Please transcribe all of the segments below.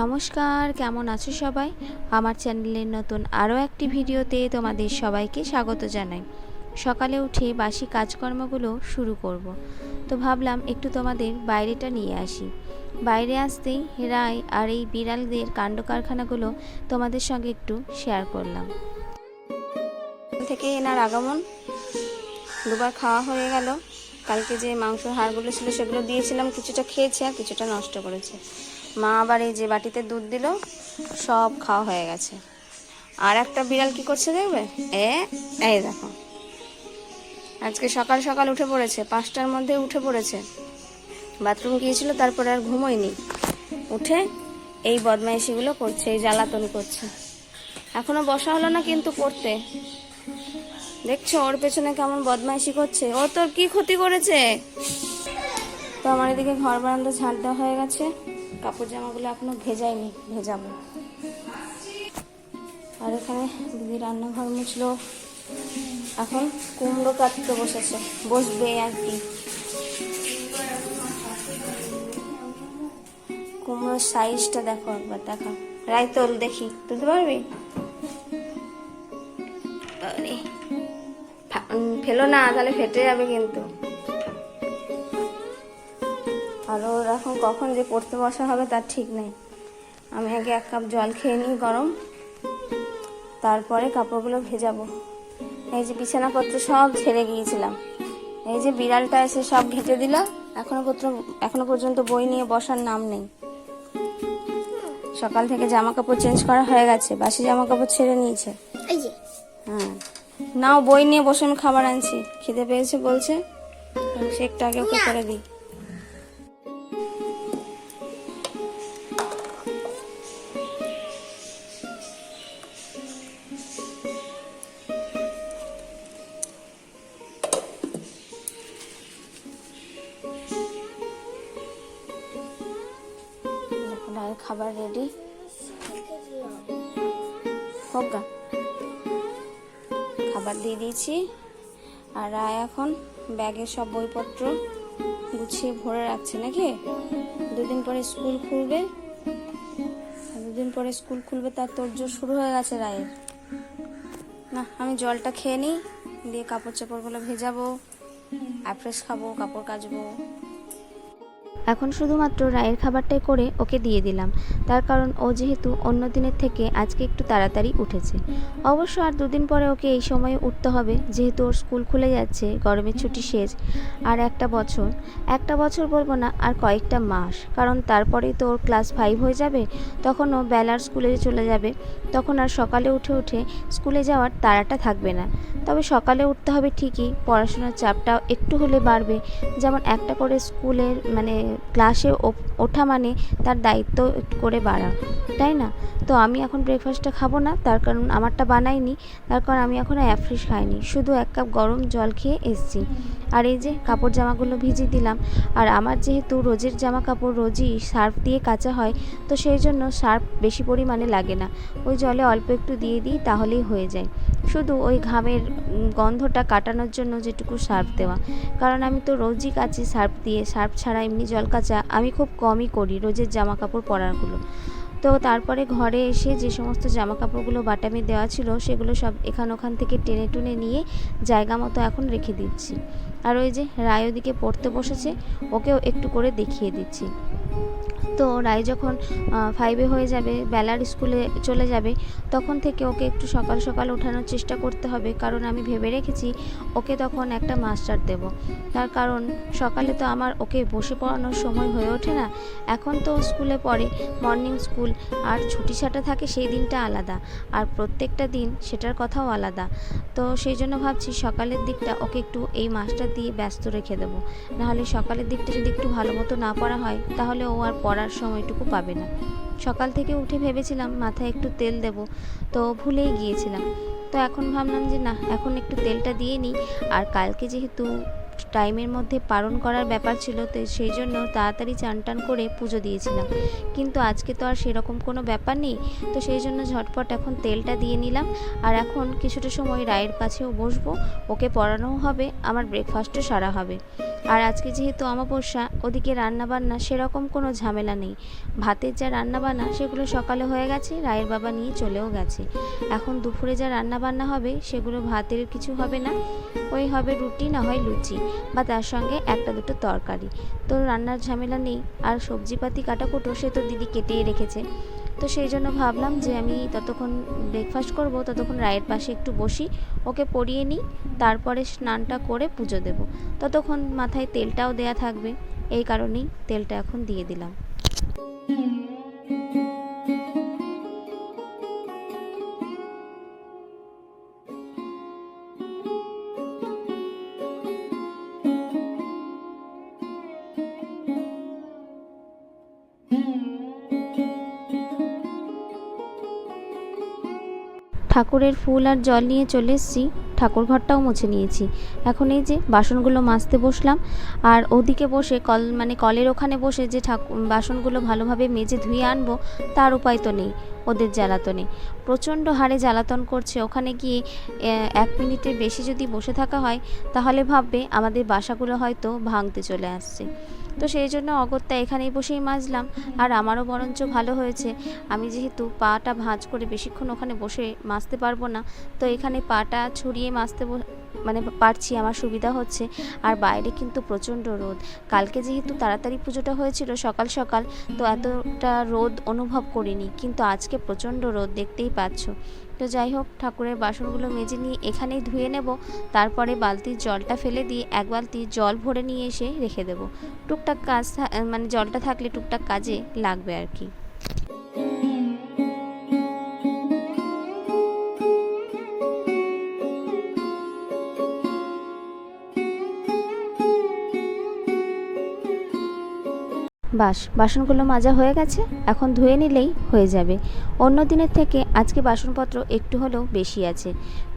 নমস্কার, কেমন আছো সবাই? আমার চ্যানেলের নতুন আরও একটি ভিডিওতে তোমাদের সবাইকে স্বাগত জানাই। সকালে উঠে বাসি কাজকর্মগুলো শুরু করব। তো ভাবলাম একটু তোমাদের বাইরেটা নিয়ে আসি। বাইরে আসতেই রায় আর এই বিড়ালদের কাণ্ড কারখানাগুলো তোমাদের সঙ্গে একটু শেয়ার করলাম। থেকে এনার আগমন। দুবার খাওয়া হয়ে গেল। কালকে যে মাংস হাড়গুলো ছিল সেগুলো দিয়েছিলাম, কিছুটা খেয়েছে আর কিছুটা নষ্ট করেছে। মা আবার এই যে বাটিতে দুধ দিল, সব খাওয়া হয়ে গেছে। আর একটা বিড়াল কি করছে দেখবে? এ, এই দেখো। আজকে সকাল সকাল উঠে পড়েছে, পাঁচটার মধ্যে উঠে পড়েছে। বাথরুম গিয়েছিল, তারপরে আর ঘুমোয়নি। উঠে এই বদমাইশিগুলো করছে, এই জ্বালাতন করছে। এখনও বসা হলো না কিন্তু করতে। দেখছ, ওর পেছনে কেমন বদমাইশি করছে। ও তোর কি ক্ষতি করেছে? তো আমার এদিকে ঘর বারান্দা ঝাড় দেওয়া হয়ে গেছে। কাপড় জামাগুলো এখনও ভেজাইনি ভেজাবো। আর এখানে দিদি রান্নাঘর মুছলো। এখন কুমড়ো কাটতে বসেছে, বসবে আর কি কুমড়োর সাইজটা দেখো একবার দেখো রাইতল দেখি, তুলতে পারবি? ফেলো না, তাহলে ফেটে যাবে কিন্তু। আর ওর এখন কখন যে পড়তে বসা হবে তার ঠিক নেই। আমি আগে এক কাপ জল খেয়ে নিই গরম তারপরে কাপড়গুলো ভেজাবো। এই যে বিছানাপত্র সব ছেড়ে গিয়েছিলাম। এই যে বিড়ালটা এসে সব ঘেটে দিল এখনও পত্র এখনও পর্যন্ত বই নিয়ে বসার নাম নেই। সকাল থেকে জামা কাপড় চেঞ্জ করা হয়ে গেছে বাসি জামা কাপড় ছেড়ে নিয়েছে। হ্যাঁ। নাও বই নিয়ে বসে আমি খাবার আনছি। খিদে পেয়েছে বলছে শেকটা আগে ওকে করে দিই। খাবার রেডি খাবার দিয়ে দিয়েছি। আর রায় এখন ব্যাগের সব বইপত্র গুছিয়ে ভরে রাখছে নাকি? দুদিন পরে স্কুল খুলবে। দুদিন পরে স্কুল খুলবে, তার তোরজোর শুরু হয়ে গেছে রায়ের। না, আমি জলটা খেয়ে নিই, দিয়ে কাপড় চাপড়গুলো ভেজাবো অ্যাফ্রেশ খাব, কাপড় কাচবো। এখন শুধুমাত্র রায়ের খাবারটাই করে ওকে দিয়ে দিলাম। তার কারণ ও যেহেতু অন্য দিনের থেকে আজকে একটু তাড়াতাড়ি উঠেছে। অবশ্য আর দুদিন পরে ওকে এই সময়ে উঠতে হবে, যেহেতু ওর স্কুল খুলে যাচ্ছে, গরমের ছুটি শেষ। আর একটা বছর একটা বছর বলব না, আর কয়েকটা মাস। কারণ তারপরেই তো ওর ক্লাস ফাইভ হয়ে যাবে, তখন ও বেলার স্কুলে চলে যাবে। তখন আর সকালে উঠে উঠে স্কুলে যাওয়ার তাড়াটা থাকবে না। তবে সকালে উঠতে হবে ঠিকই, পড়াশোনার চাপটাও একটু হলে বাড়বে। যেমন একটা করে স্কুলের মানে ক্লাসে ওঠা মানে তার দায়িত্ব একটু করে বাড়া, তাই না? তো আমি এখন ব্রেকফাস্টটা খাব না, তার কারণ আমারটা বানাইনি, তার কারণ আমি এখনও অ্যাফ্রেশ খাইনি। শুধু এক কাপ গরম জল খেয়ে এসছি। আর এই যে কাপড় জামাগুলো ভিজিয়ে দিলাম, আর আমার যেহেতু রোজের জামা কাপড় রোজই সার্ফ দিয়ে কাচা হয়, তো সেই জন্য সার্ফ বেশি পরিমাণে লাগে না। ওই জলে অল্প একটু দিয়ে দিই, তাহলেই হয়ে যায়। শুধু ওই ঘামের গন্ধটা কাটানোর জন্য যেটুকু সার্ফ দেওয়া। কারণ আমি তো রোজই কাচি সার্ফ দিয়ে, সার্ফ ছাড়া এমনি জল কাচা আমি খুব কমই করি রোজের জামা কাপড় পরারগুলো তো তারপরে ঘরে এসে যে সমস্ত জামা কাপড়গুলো বাটামে দেওয়া ছিল সেগুলো সব এখান ওখান থেকে টেনে টুনে নিয়ে জায়গা মতো এখন রেখে দিচ্ছি। আর ওই যে রায় ওদিকে পড়তে বসেছে, ওকেও একটু করে দেখিয়ে দিচ্ছি। তো রায় যখন ফাইভে হয়ে যাবে, বেলার স্কুলে চলে যাবে, তখন থেকে ওকে একটু সকাল সকাল ওঠানোর চেষ্টা করতে হবে। কারণ আমি ভেবে রেখেছি ওকে তখন একটা মাস্টার দেব। তার কারণ সকালে তো আমার ওকে বসে পড়ানোর সময় হয়ে ওঠে না। এখন তো স্কুলে পড়ে মর্নিং স্কুল আর ছুটি ছাটা থাকে সেই দিনটা আলাদা। আর প্রত্যেকটা দিন সেটার কথাও আলাদা। তো সেই জন্য ভাবছি সকালের দিকটা ওকে একটু এই মাস্টার দিয়ে ব্যস্ত রেখে দেবো। নাহলে সকালের দিকটা যদি একটু ভালো মতো না পড়া হয়, তাহলে ও আর পড়ার সময়টুকু পাবে না। সকাল থেকে উঠে ভেবেছিলাম, মাথায় একটু তেল দেব, তো ভুলেই গিয়েছিলাম। তো এখন ভাবলাম যে না, এখন একটু তেলটা দিয়ে নিই। আর কালকে যেহেতু টাইমের মধ্যে পালন করার ব্যাপার ছিল, তো সেই জন্য তাড়াতাড়ি চান টান করে পুজো দিয়েছিলাম। কিন্তু আজকে তো আর সেরকম কোনো ব্যাপার নেই, তো সেই জন্য ঝটপট এখন তেলটা দিয়ে নিলাম। আর এখন কিছুটা সময় রায়ের কাছেও বসবো, ওকে পড়ানোও হবে, আমার ব্রেকফাস্টও সারা হবে। আর আজকে যেহেতু অমাবস্যা, ওদিকে রান্নাবান্না সেরকম কোনো ঝামেলা নেই। ভাতের যা রান্নাবান্না, সেগুলো সকালে হয়ে গেছে, রায়ের বাবা নিয়ে চলেও গেছে। এখন দুপুরে যা রান্নাবান্না হবে, সেগুলো ভাতের কিছু হবে না, ওই হবে রুটি, না হয় লুচি বা তার সঙ্গে একটা দুটো তরকারি। তো রান্নার ঝামেলা নেই, আর সবজিপাতি কাটাকুটো সে তো দিদি কেটেই রেখেছে। তো সেই জন্য ভাবলাম যে আমি ততক্ষণ ব্রেকফাস্ট করব, ততক্ষণ রায়ের পাশে একটু বসি, ওকে পরিয়ে নিই, তারপরে স্নানটা করে পুজো দেব। ততক্ষণ মাথায় তেলটাও দেয়া থাকবে, এই কারণেই তেলটা এখন দিয়ে দিলাম। ঠাকুরের ফুল আর জল নিয়ে চলে এসেছি। ঠাকুর ঘরটাও মুছে নিয়েছি। এখন এই যে বাসনগুলো মাজতে বসলাম। আর ওদিকে বসে কল মানে কলের ওখানে বসে যে ঠাকুর বাসনগুলো ভালোভাবে মেজে ধুয়ে আনব, তার উপায় তো নেই। ওদের জ্বালাতনে। প্রচণ্ড হারে জ্বালাতন করছে। ওখানে গিয়ে এক মিনিটের বেশি যদি বসে থাকা হয়, তাহলে ভাববে আমাদের বাসাগুলো হয়তো ভাঙতে চলে আসছে। তো সেই জন্য অগত্যা এখানেই বসেই মাজলাম। আর আমারও বরঞ্চ ভালো হয়েছে। আমি যেহেতু পাটা ভাঁজ করে বেশিক্ষণ ওখানে বসে মাজতে পারব না, তো এখানে পাটা ছড়িয়ে মাজতে মানে পারছি, আমার সুবিধা হচ্ছে। আর বাইরে কিন্তু প্রচণ্ড রোদ। কালকে যেহেতু তাড়াতাড়ি পুজোটা হয়েছিল সকাল সকাল, তো এতটা রোদ অনুভব করিনি। কিন্তু আজকে প্রচণ্ড রোদ, দেখতেই পাচ্ছ। তো যাই হোক, ঠাকুরের বাসনগুলো মেজে নিয়ে এখানেই ধুয়ে নেব। তারপরে বালতির জলটা ফেলে দিয়ে এক বালতি জল ভরে নিয়ে এসে রেখে দেব। টুকটাক কাজ মানে জলটা থাকলে টুকটাক কাজে লাগবে আর কি। বাস, বাসনগুলো মাজা হয়ে গেছে, এখন ধুয়ে নিলেই হয়ে যাবে। অন্য দিনের থেকে আজকে বাসনপত্র একটু হলেও বেশি আছে।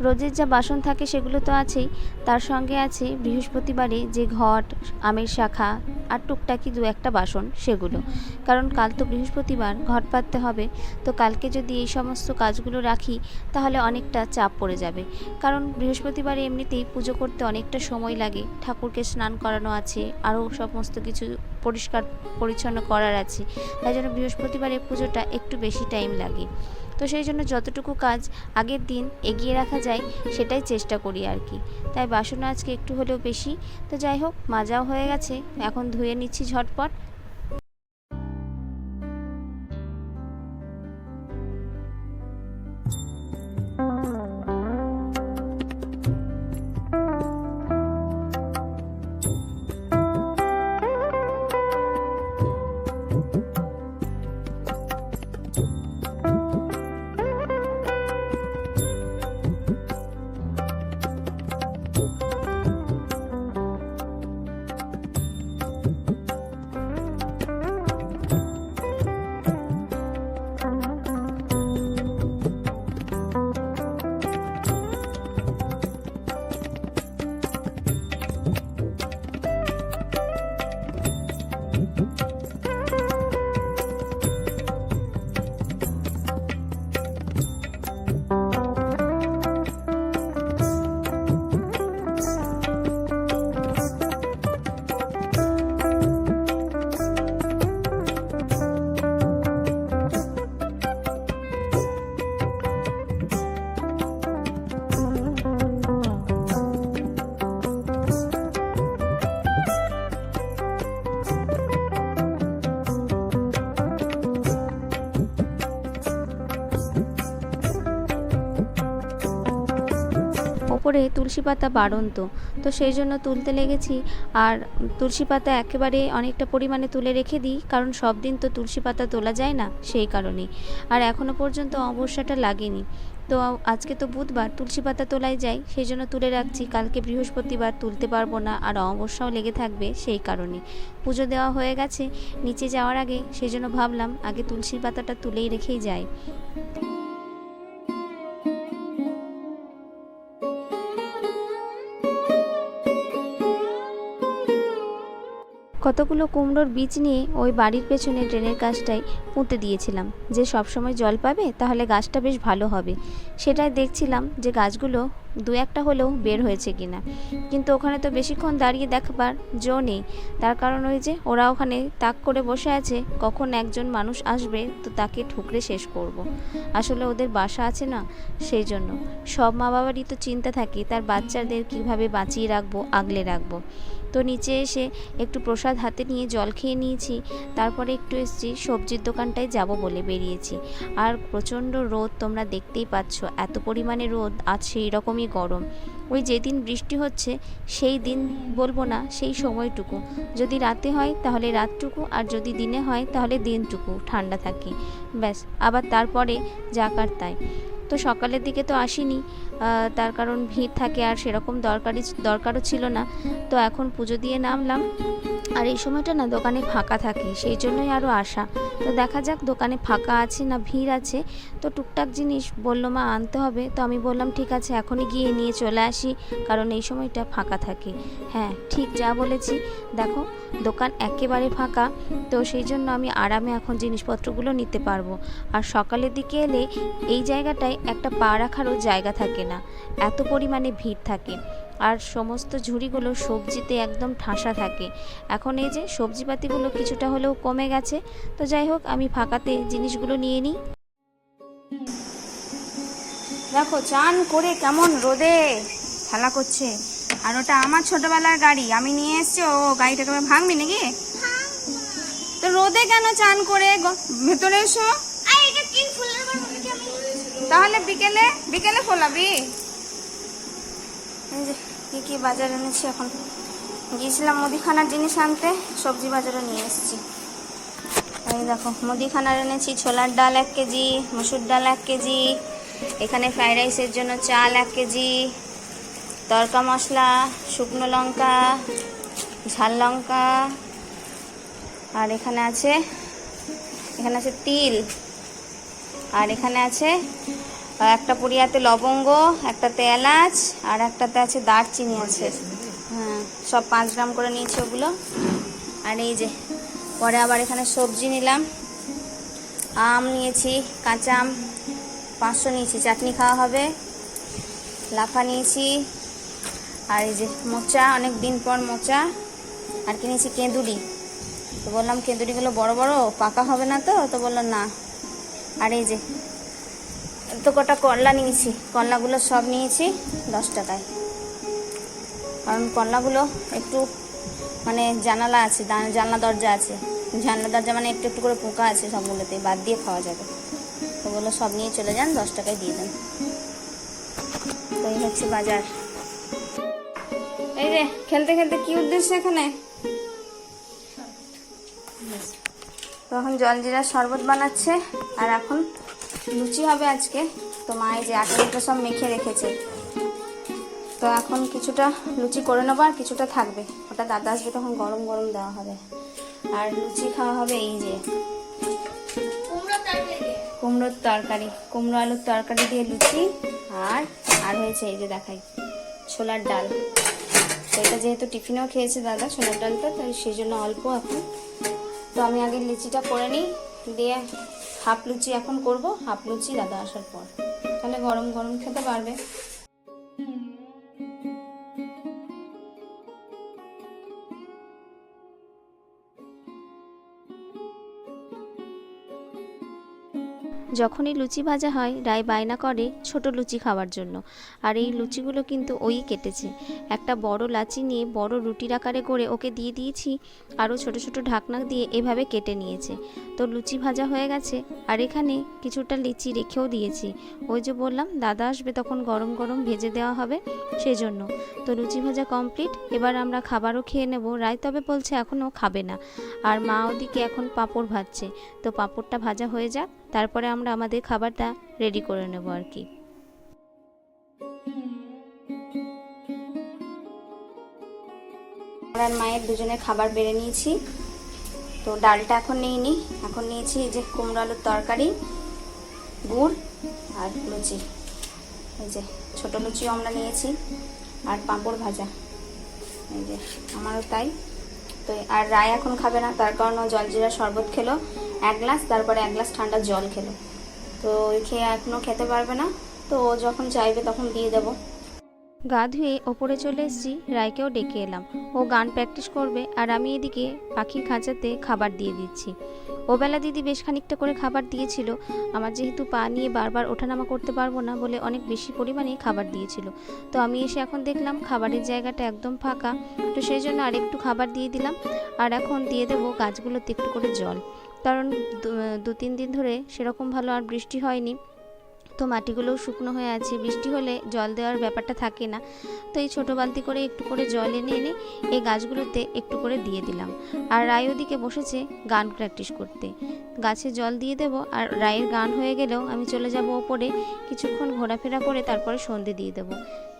রোজের যা বাসন থাকে সেগুলো তো আছেই, তার সঙ্গে আছে বৃহস্পতিবারে যে ঘট, আমের শাখা আর টুকটাকি দু একটা বাসন, সেগুলো। কারণ কাল তো বৃহস্পতিবার ঘট পাততে হবে। তো কালকে যদি এই সমস্ত কাজগুলো রাখি, তাহলে অনেকটা চাপ পড়ে যাবে। কারণ বৃহস্পতিবার এমনিতেই পুজো করতে অনেকটা সময় লাগে। ঠাকুরকে স্নান করানো আছে, আরও সমস্ত কিছু পরিষ্কার পরিচ্ছন্ন করার আছে। তাই জন্য বৃহস্পতিবারে পুজোটা একটু বেশি টাইম লাগে। তো সেই জন্য যতটুকু কাজ আগের দিন এগিয়ে রাখা যায়, সেটাই চেষ্টা করি আর কি। তাই বাসন আজকে একটু হলেও বেশি। তো যাই হোক, মাজাও হয়ে গেছে। এখন ধুয়ে নিচ্ছি ঝটপট। ওপরে তুলসী পাতা বাড়ন্ত। তো সেই জন্য তুলতে লেগেছি। আর তুলসী পাতা একেবারে অনেকটা পরিমাণে তুলে রেখে দিই, কারণ সব দিন তো তুলসী পাতা তোলা যায় না সেই কারণেই। আর এখনও পর্যন্ত অবস্যাটা লাগেনি। তো আজকে তো বুধবার তুলসী পাতা তোলাই যায়, সেই জন্য তুলে রাখছি। কালকে বৃহস্পতিবার তুলতে পারব না, আর অমাবস্যাও লেগে থাকবে সেই কারণে। পুজো দেওয়া হয়ে গেছে, নিচে যাওয়ার আগে, সেই জন্য ভাবলাম আগে তুলসী পাতাটা তুলেই রেখেই যাই। কতগুলো কুমড়োর বীজ নিয়ে ওই বাড়ির পেছনে ড্রেনের কাজটায় পুঁতে দিয়েছিলাম। যে সব সময় জল পাবে, তাহলে গাছটা বেশ ভালো হবে। সেটাই দেখছিলাম যে গাছগুলো দু একটা হলেও বের হয়েছে কিনা। কিন্তু ওখানে তো বেশিক্ষণ দাঁড়িয়ে দেখবার জো নেই। তার কারণ ওই যে ওরা ওখানে তাক করে বসে আছে, কখন একজন মানুষ আসবে, তো তাকে ঠুকরে শেষ করব। আসলে ওদের বাসা আছে না, সেই জন্য। সব মা বাবারই তো চিন্তা থাকে, তার বাচ্চাদের কীভাবে বাঁচিয়ে রাখব, আগলে রাখব। তো নিচে এসে একটু প্রসাদ হাতে নিয়ে জল খেয়ে নিয়েছি। তারপরে একটু এসেছি সবজির দোকানটায় যাব বলে বেরিয়েছি। আর প্রচণ্ড রোদ তোমরা দেখতেই পাচ্ছ, এত পরিমাণে রোদ, আজ সেই রকমই গরম। ওই যেদিন বৃষ্টি হচ্ছে, সেই দিন বলব না, সেই সময়টুকু। যদি রাতে হয়, তাহলে রাতটুকু, আর যদি দিনে হয়, তাহলে দিনটুকু, ঠান্ডা থাকে। ব্যাস, আবার তারপরে যাকার তাই। তো সকালের দিকে তো আসিনি। তার কারণ ভিড় থাকে আর সেরকম দরকারি দরকারও ছিল না। তো এখন পুজো দিয়ে নামলাম। আর এই সময়টা না দোকানে ফাঁকা থাকে, সেই জন্যই আরও আসা তো দেখা যাক দোকানে ফাঁকা আছে না ভিড় আছে। তো টুকটাক জিনিস বলল, মা, আনতে হবে। তো আমি বললাম, ঠিক আছে, এখনই গিয়ে নিয়ে চলে আসি, কারণ এই সময়টা ফাঁকা থাকে। হ্যাঁ ঠিক যা বলেছি। দেখো, দোকান একেবারে ফাঁকা, তো সেই জন্য আমি আরামে এখন জিনিসপত্রগুলো নিতে পারব। আর সকালের দিকে এলে এই জায়গাটায় একটা পা রাখারও জায়গা থাকে। না এত পরিমাণে ভিড় থাকে। আর সমস্ত ঝুড়িগুলো সবজিতে একদম ঠাসা থাকে। এখন এই যে সবজিপাতিগুলো কিছুটা হলেও কমে গেছে তো যাই হোক আমি ফাঁকাতে জিনিসগুলো নিয়ে নিই। দেখো চান করে কেমন রোদে খেলা করছে। আর ওটা আমার ছোটবেলার গাড়ি আমি নিয়ে এসছি ও গাড়িটাকে ভাঙবি নাকি? তো রোদে কেন চান করে? ভেতরে এসো। তাহলে বিকেলে বিকেলে যে, কি কি বাজার এনেছি এখন। গিয়েছিলাম মুদিখানার জিনিস আনতে, সবজি বাজারও নিয়ে এসেছি। এই দেখো, মুদিখানার এনেছি ছোলার ডাল এক কেজি, মসুর ডাল এক কেজি, এখানে ফ্রাইড রাইসের জন্য চাল এক কেজি তড়কা মশলা, শুকনো লঙ্কা, ঝাল লঙ্কা, আর এখানে আছে এখানে আছে তিল। আর এখানে আছে একটা পুরিয়াতে লবঙ্গ, একটাতে এলাচ, আর একটাতে আছে দারচিনি আছে। হ্যাঁ সব পাঁচ গ্রাম করে নিয়েছি ওগুলো। আর এই যে, পরে আবার এখানে সবজি নিলাম। আম নিয়েছি, কাঁচা আম, পাঁচশো নিয়েছি। চাটনি খাওয়া হবে। লাফা নিয়েছি। আর এই যে মোচা, অনেক দিন পর মোচা। আর কিনেছি কেঁদুরি। তো বললাম, কেঁদুরিগুলো বড় বড়, পাকা হবে না তো? তো বলল, না। আর এই যে, তো কটা করলা নিয়েছি। করলাগুলো সব নিয়েছি দশ টাকায়। কারণ করলাগুলো একটু মানে জানালা আছে জানলা দরজা আছে। জানলা দরজা মানে একটু একটু করে পোকা আছে সবগুলোতে বাদ দিয়ে খাওয়া যাবে। ওগুলো সব নিয়ে চলে যান, দশ টাকায় দিয়ে দেন। তো হচ্ছে বাজার। এই যে, খেলতে খেলতে কি উদ্দেশ্য এখানে? তো এখন জলজিরা শরবত বানাচ্ছে আর এখন লুচি হবে আজকে। তো মা এই যে আটাটা সব মেখে রেখেছে। তো এখন কিছুটা লুচি করে নেব আর কিছুটা থাকবে। ওটা দাদা আসবে তখন গরম গরম দেওয়া হবে। আর লুচি খাওয়া হবে এই যে কুমড়োর তরকারি কুমড়ো আলুর তরকারি দিয়ে লুচি আর আর হয়েছে এই যে দেখাই ছোলার ডাল। তো এটা যেহেতু টিফিনেও খেয়েছে দাদা ছোলার ডালটা তাই সেই জন্য অল্প এখন আমি আগে লিচিটা করে নিই, দিয়ে হাফ লুচি এখন করব। হাফ লুচি দাদা আসার পর। তাহলে গরম গরম খেতে পারবে। যখনই লুচি ভাজা হয় রায় বায়না করে ছোট লুচি খাওয়ার জন্য। আর এই লুচিগুলো কিন্তু ওই কেটেছে। একটা বড় লাচি নিয়ে বড় রুটির আকারে করে ওকে দিয়ে দিয়েছি, আরও ছোট ছোট ঢাকনা দিয়ে এভাবে কেটে নিয়েছে। তো লুচি ভাজা হয়ে গেছে, আর এখানে কিছুটা লিচি রেখেও দিয়েছি। ওই যে বললাম, দাদা আসবে তখন গরম গরম ভেজে দেওয়া হবে সেই জন্য তো লুচি ভাজা কমপ্লিট, এবার আমরা খাবারও খেয়ে নেব। রায় তবে বলছে এখনও খাবে না। আর মা ওদিকে এখন পাঁপড় ভাজছে। তো পাঁপড়টা ভাজা হয়ে যাক। তারপরে আমরা আমাদের খাবারটা রেডি করে নেব আর কি। আমরা মায়ের দুজনের খাবার বেড়ে নিয়েছি। তো ডালটা এখন নিইনি। এখন নিয়েছি যে কুমড়ো আলুর তরকারি, গুড় আর লুচি। এই যে ছোট লুচিও আমরা নিয়েছি আর পাঁপড় ভাজা। এই যে আমারও তাই। তো আর রায় এখন খাবে না, তার কারণ জলজিরা শরবত খেলো। এক গ্লাস, তারপরে এক গ্লাস ঠান্ডা জল খেলো। তো খেয়ে এখনও খেতে পারবে না, তো ও যখন চাইবে তখন দিয়ে দেবো। গা ধুয়ে ওপরে চলে এসেছি, রায়কেও ডেকে এলাম। ও গান প্র্যাকটিস করবে আর আমি এদিকে পাখির খাঁচাতে খাবার দিয়ে দিচ্ছি। ওবেলা দিদি বেশ খানিকটা করে খাবার দিয়েছিল। আমার যেহেতু পা নিয়ে বারবার ওঠানামা করতে পারব না বলে অনেক বেশি পরিমাণে খাবার দিয়েছিল। তো আমি এসে এখন দেখলাম খাবারের জায়গাটা একদম ফাঁকা। তো সেই জন্য আরেকটু খাবার দিয়ে দিলাম। আর এখন দিয়ে দেবো গাছগুলোতে একটু করে জল। কারণ দু- তিন দিন ধরে সেরকম ভালো আর বৃষ্টি হয়নি। তো মাটিগুলোও শুকনো হয়ে আছে। বৃষ্টি হলে জল দেওয়ার ব্যাপারটা থাকে না। তো এই ছোটো বালতি করে একটু করে জল এনে এনে এই গাছগুলোতে একটু করে দিয়ে দিলাম। আর রায় ওদিকে বসেছে গান প্র্যাকটিস করতে। গাছে জল দিয়ে দেবো আর রায়ের গান হয়ে গেলেও আমি চলে যাব ওপরে। কিছুক্ষণ ঘোরাফেরা করে তারপরে সন্ধে দিয়ে দেবো।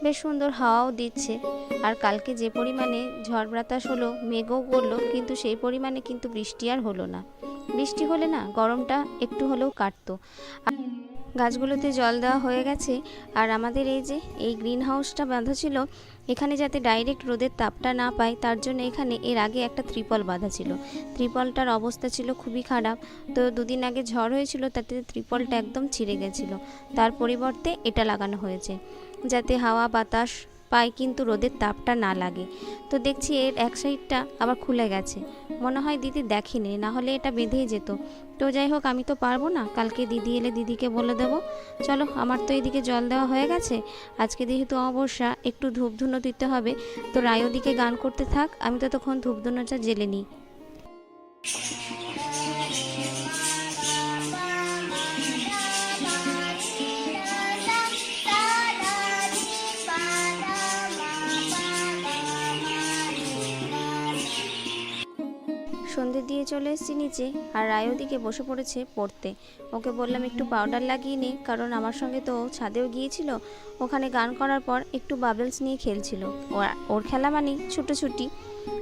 বেশ সুন্দর হাওয়াও দিচ্ছে। আর কালকে যে পরিমাণে ঝড় বাতাস হলো, মেঘও করল, কিন্তু সেই পরিমাণে কিন্তু বৃষ্টি আর হলো না। বৃষ্টি হলে না গরমটা একটু হলেও কাটতো। গাছগুলোতে জল দেওয়া হয়ে গেছে, আর আমাদের এই যে এই গ্রিন হাউসটা বাঁধা ছিল, এখানে যাতে ডাইরেক্ট রোদের তাপটা না পায়, তার জন্য এখানে এর আগে একটা ত্রিপল বাঁধা ছিল। ত্রিপলটার অবস্থা ছিল খুবই খারাপ। তো দুদিন আগে ঝড় হয়েছিল, তাতে ত্রিপলটা একদম ছিঁড়ে গেছিল। তার পরিবর্তে এটা লাগানো হয়েছে। যাতে হাওয়া, বাতাস পায় কিন্তু রোদের তাপটা না লাগে। তো দেখছি এর এক সাইডটা আবার খুলে গেছে। মনে হয় দিদি দেখেনি, না হলে এটা বেঁধেই যেত। তো যাই হোক, আমি তো পারব না। কালকে দিদি এলে দিদিকে বলে দেবো। চলো, আমার তো এদিকে জল দেওয়া হয়ে গেছে। আজকে যেহেতু অবসা, একটু ধূপধুনো দিতে হবে। তো রায় ওদিকে গান করতে থাক। আমি তো তখন ধূপধুনোটা জেলে নিই। দিয়ে চলে এসেছি নিচে আর রায় ওদিকে বসে পড়েছে পড়তে। ওকে বললাম, একটু পাউডার লাগিয়ে নে, কারণ আমার সঙ্গে তো ছাদেও গিয়েছিল। ওখানে গান করার পর একটু বাবেলস নিয়ে খেলছিল। ওর- খেলা মানেই ছুটোছুটি।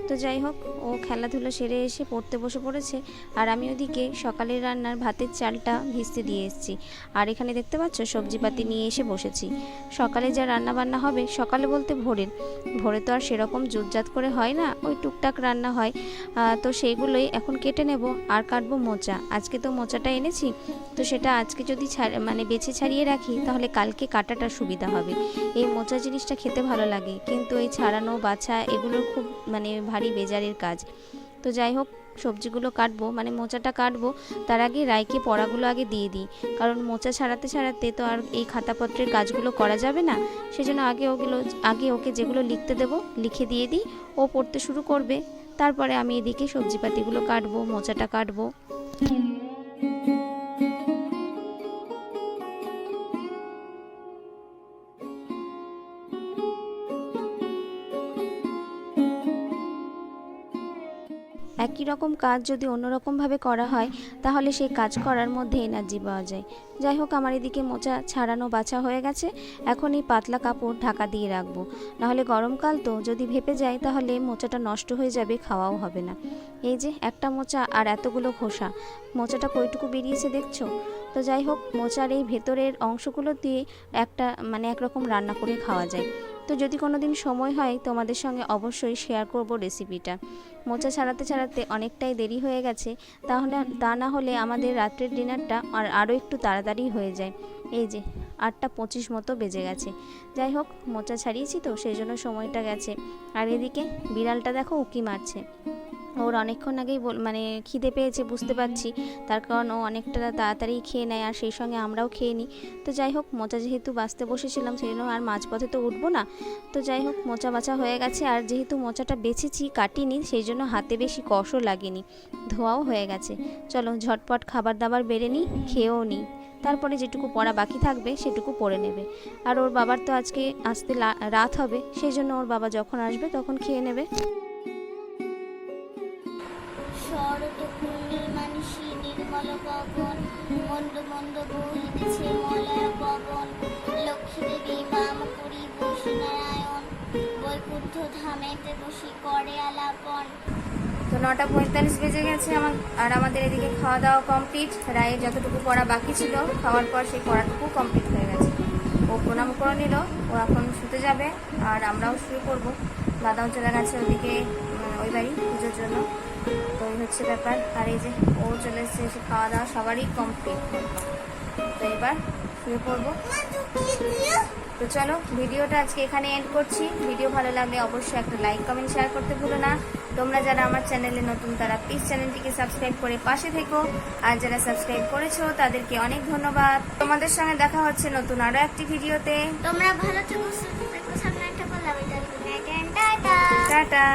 তো যাই হোক, ও খেলাধুলো সেরে এসে পড়তে বসে পড়েছে আর আমি ওদিকে সকালের রান্নার ভাতের চালটা ভিজতে দিয়ে এসেছি। আর এখানে দেখতে পাচ্ছ, সবজিপাতি নিয়ে এসে বসেছি। সকালে যা রান্না বান্না হবে সকালে বলতে ভোরের। ভোরে তো আর সেরকম জুটজাত করে হয় না, ওই টুকটাক রান্না হয়। তো সেইগুলোই এখন কেটে নেব আর কাটবো মোচা। আজকে তো মোচাটা এনেছি, তো সেটা আজকে যদি মানে বেছে ছাড়িয়ে রাখি, তাহলে কালকে কাটাটা সুবিধা হবে। এই মোচা জিনিসটা খেতে ভালো লাগে, কিন্তু এই ছাড়ানো, বাছা, এগুলো খুব মানে ভারী বেজারের কাজ। তো যাই হোক, সবজিগুলো কাটবো মানে মোচাটা কাটবো, তার আগে রায়কে পড়াগুলো আগে দিয়ে দিই। কারণ মোচা ছাড়াতে ছাড়াতে তো আর এই খাতাপত্রের কাজগুলো করা যাবে না, সেজন্য আগে ওগুলো, আগে ওকে যেগুলো লিখতে দেবো, লিখে দিয়ে দিই। ও পড়তে শুরু করবে, তারপরে আমি এদিকে সবজিপাতিগুলো কাটবো, মোচাটা কাটবো। একই রকম কাজ যদি অন্যরকমভাবে করা হয়, তাহলে সেই কাজ করার মধ্যে এনার্জি পাওয়া যায়। যাই হোক, আমার এদিকে মোচা ছাড়ানো বাছা হয়ে গেছে। এখন এই পাতলা কাপড় ঢাকা দিয়ে রাখব। নাহলে গরমকাল তো, যদি ভেপে যায় তাহলে মোচাটা নষ্ট হয়ে যাবে, খাওয়াও হবে না। এই যে একটা মোচা আর এতগুলো খোসা। মোচাটা কইটুকু বেরিয়েছে দেখছ? তো যাই হোক, মোচার এই ভেতরের অংশগুলো দিয়ে একটা মানে একরকম রান্না করে খাওয়া যায়। তো যদি কোনো দিন সময় হয়, তোমাদের সঙ্গে অবশ্যই শেয়ার করব রেসিপিটা মোচা ছাড়াতে ছাড়াতে অনেকটাই দেরি হয়ে গেছে, তাহলে তা না হলে আমাদের রাত্রের ডিনারটা আর আরও একটু তাড়াতাড়ি হয়ে যায়। এই যে, আটটা পঁচিশ মতো বেজে গেছে। যাই হোক, মোচা ছাড়িয়েছি তো, সেই জন্য সময়টা গেছে। আর এদিকে বিড়ালটা দেখো উকি মারছে। ওর অনেকক্ষণ আগেই মানে খিদে পেয়েছে, বুঝতে পারছি। তার কারণ ও অনেকটা তাড়াতাড়ি খেয়ে নেয়, আর সেই সঙ্গে আমরাও খেয়ে নিই। তো যাই হোক, মোচা যেহেতু বাঁচতে বসেছিলাম, সেই জন্য আর মাঝপথে তো উঠবো না। তো যাই হোক, মোচা বাছা হয়ে গেছে, আর যেহেতু মোচাটা বেছেছি, কাটিনি, সেই জন্য হাতে বেশি কষও লাগেনি। ধোয়াও হয়ে গেছে। চলো, ঝটপট খাবার দাবার বেড়ে নিই, খেয়েও নিই। তারপরে যেটুকু পড়া বাকি থাকবে, সেটুকু পড়ে নেবে। আর ওর বাবার তো আজকে আসতে রাত হবে, সেই জন্য ওর বাবা যখন আসবে, তখন খেয়ে নেবে। ধামেতে বসি, করে আলাপন। তো নটা পঁয়তাল্লিশ বেজে গেছে, আমার আর আমাদের এদিকে খাওয়া দাওয়া কমপ্লিট রায়ের যতটুকু পড়া বাকি ছিল, খাওয়ার পর সেই পড়াটুকু কমপ্লিট হয়ে গেছে। ও প্রণাম করে নিল, ও এখন শুতে যাবে, আর আমরাও শুয়ে পড়ব। দাদাও চলে গেছে ওদিকে ওই বাড়ি পুজোর জন্য। তো এই হচ্ছে ব্যাপার। আর এই যে ও চলে এসেছে, এসে খাওয়া দাওয়া সবারই কমপ্লিট তো এবার শুয়ে পড়ব তো চলো ভিডিওটা আজকে এখানে এন্ড করছি। ভিডিও ভালো লাগলে অবশ্যই একটা লাইক কমেন্ট শেয়ার করতে ভুলো না। তোমরা যারা আমার চ্যানেলে নতুন তারা প্লিজ চ্যানেলটিকে সাবস্ক্রাইব করে পাশে থেকো। আর যারা সাবস্ক্রাইব করেছ তাদেরকে অনেক ধন্যবাদ। তোমাদের সঙ্গে দেখা হচ্ছে নতুন আরও একটি ভিডিওতে। তোমরা ভালো থেকো সামনে একটা বললাম এটা গুড নাইট টাটা। টাটা।